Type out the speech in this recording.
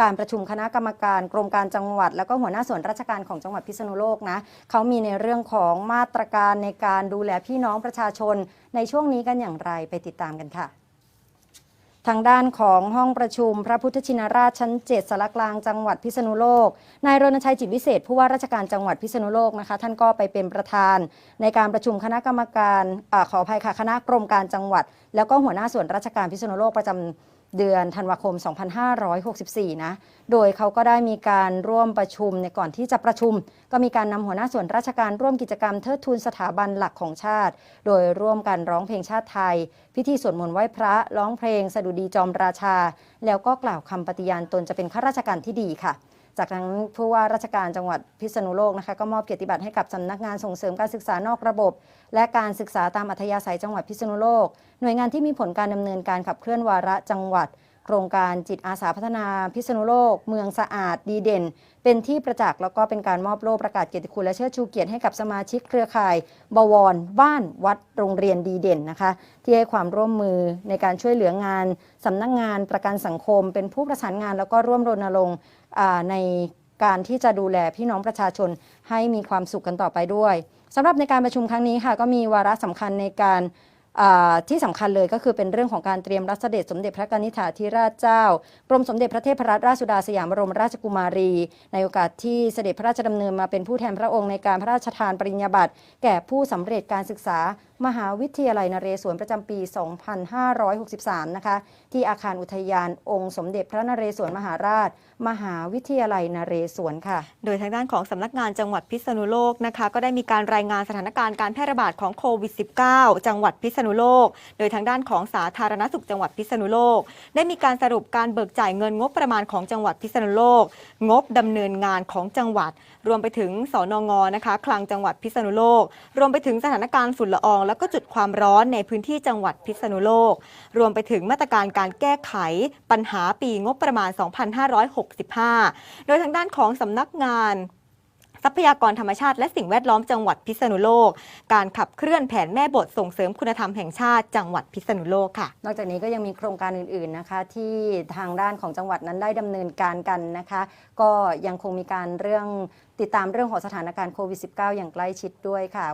การประชุมคณะกรรมการกรมการจังหวัด แล้วก็หัวหน้าส่วนราชการของจังหวัดพิษณุโลกนะเขามีในเรื่องของมาตรการในการดูแลพี่น้องประชาชน ในช่วงนี้กันอย่างไรไปติดตามกันค่ะทางด้านของห้องประชุม พระพุทธชินราชชั้น7สารกลางจังหวัดพิษณุโลก นายรณชัยจิตวิเศษ ผู้ว่าราชการจังหวัดพิษณุโลกนะคะ ท่านก็ไปเป็นประธาน ในการประชุมคณะกรรมการอขออภัยค่ะคณะกรมการจังหวัด แล้วก็หัวหน้าส่วนราชการพิษณุโลกประจำ เดือนธันวาคม 2564 นะ โดยเขาก็ได้มีการร่วมประชุมในก่อนที่จะประชุม ก็มีการนำหัวหน้าส่วนราชการร่วมกิจกรรมเทิดทูนสถาบันหลักของชาติ โดยร่วมกันร้องเพลงชาติไทย พิธีสวดมนต์ไหว้พระร้องเพลงสดุดีจอมราชา แล้วก็กล่าวคำปฏิญาณตนจะเป็นข้าราชการที่ดีค่ะ จากนั้นผู้ว่าราชการจังหวัดพิษณุโลกนะคะก็มอบเกียรติบัตรให้กับสำนักงานส่งเสริมการศึกษานอกระบบ และการศึกษาตามอัธยาศัยจังหวัดพิษณุโลก หน่วยงานที่มีผลการดำเนินการขับเคลื่อนวาระจังหวัด โครงการจิตอาสาพัฒนาพิษณุโลก เมืองสะอาดดีเด่น เป็นที่ประจักษ์แล้วก็เป็นการมอบโล่ประกาศเกียรติคุณและเชิดชูเกียรติให้กับสมาชิกเครือข่าย บวรบ้านวัดโรงเรียนดีเด่นนะคะ ที่ให้ความร่วมมือในการช่วยเหลืองานสำนักงานประกันสังคม เป็นผู้ประสานงานแล้วก็ร่วมรณรงค์ในการที่จะดูแลพี่น้องประชาชนให้มีความสุขกันต่อไปด้วยสำหรับในการประชุมครั้งนี้ค่ะ ก็มีวาระสำคัญในการ ที่สำคัญเลยก็คือเป็นเรื่องของการเตรียมรับเสด็จสมเด็จพระกนิษฐาธิราชเจ้ากรมสมเด็จพระเทพรัตนราชสุดาสยามบรมราชกุมารี ในโอกาสที่เสด็จพระราชดำเนินมาเป็นผู้แทนพระองค์ในการพระราชทานปริญญาบัตรแก่ผู้สำเร็จการศึกษามหาวิทยาลัยนเรศวรประจำปี 2563 นะคะ ที่อาคารอุทยานองค์สมเด็จพระนเรศวรมหาราช มหาวิทยาลัยนเรศวรค่ะ โดยทางด้านของสำนักงานจังหวัดพิษณุโลกนะคะ ก็ได้มีการรายงานสถานการณ์การแพร่ระบาดของโควิด -19 จังหวัดพิษณุโลก โดยทางด้านของสาธารณสุขจังหวัดพิษณุโลก ได้มีการสรุปการเบิกจ่ายเงินงบประมาณของจังหวัดพิษณุโลก งบดำเนินงานของจังหวัด รวมไปถึงสนงนะคะคลังจังหวัดพิษณุโลก รวมไปถึงสถานการณ์ฝุ่นละออง และก็จุดความร้อนในพื้นที่จังหวัดพิษณุโลก รวมไปถึงมาตรการการแก้ไข ปัญหาปีงบประมาณ 2565 โดยทางด้านของสำนักงาน ทรัพยากรธรรมชาติและสิ่งแวดล้อมจังหวัดพิษณุโลก การขับเคลื่อนแผนแม่บทส่งเสริมคุณธรรมแห่งชาติจังหวัดพิษณุโลกค่ะ นอกจากนี้ก็ยังมีโครงการอื่นๆนะคะ ที่ทางด้านของจังหวัดนั้นได้ดำเนินการกันนะคะ ก็ยังคงมีการเรื่องติดตามเรื่องของสถานการณ์โควิด -19 อย่างใกล้ชิดด้วยค่ะ